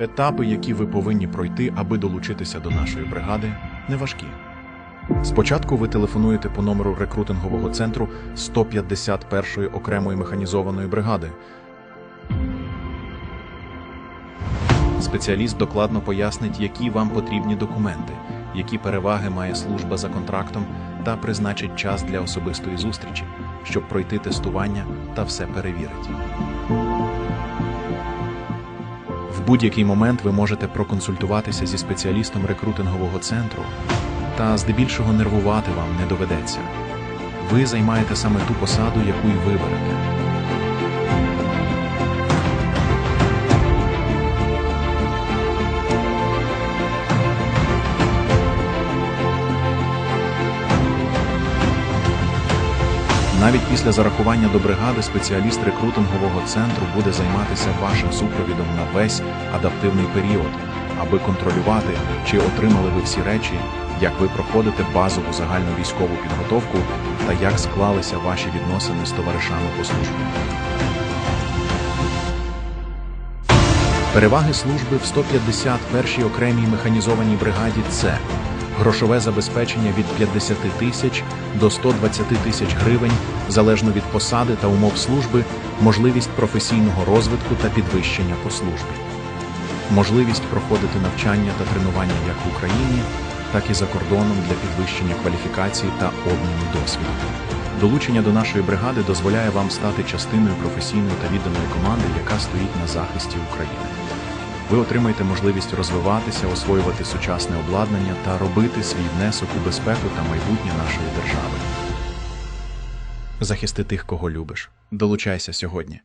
Етапи, які ви повинні пройти, аби долучитися до нашої бригади, не важкі. Спочатку ви телефонуєте по номеру рекрутингового центру 151-ї окремої механізованої бригади. Спеціаліст докладно пояснить, які вам потрібні документи, які переваги має служба за контрактом, та призначить час для особистої зустрічі, щоб пройти тестування та все перевірить. Будь-який момент ви можете проконсультуватися зі спеціалістом рекрутингового центру, та здебільшого нервувати вам не доведеться. Ви займаєте саме ту посаду, яку й виберете. Навіть після зарахування до бригади спеціаліст рекрутингового центру буде займатися вашим супровідом на весь адаптивний період, аби контролювати, чи отримали ви всі речі, як ви проходите базову загальну військову підготовку та як склалися ваші відносини з товаришами по службі. Переваги служби в 151-й окремій механізованій бригаді це грошове забезпечення від 50 тисяч до 120 тисяч гривень, залежно від посади та умов служби, можливість професійного розвитку та підвищення по службі, можливість проходити навчання та тренування як в Україні, так і за кордоном для підвищення кваліфікації та обміну досвідом. Долучення до нашої бригади дозволяє вам стати частиною професійної та відданої команди, яка стоїть на захисті України. Ви отримаєте можливість розвиватися, освоювати сучасне обладнання та робити свій внесок у безпеку та майбутнє нашої держави. Захисти тих, кого любиш. Долучайся сьогодні.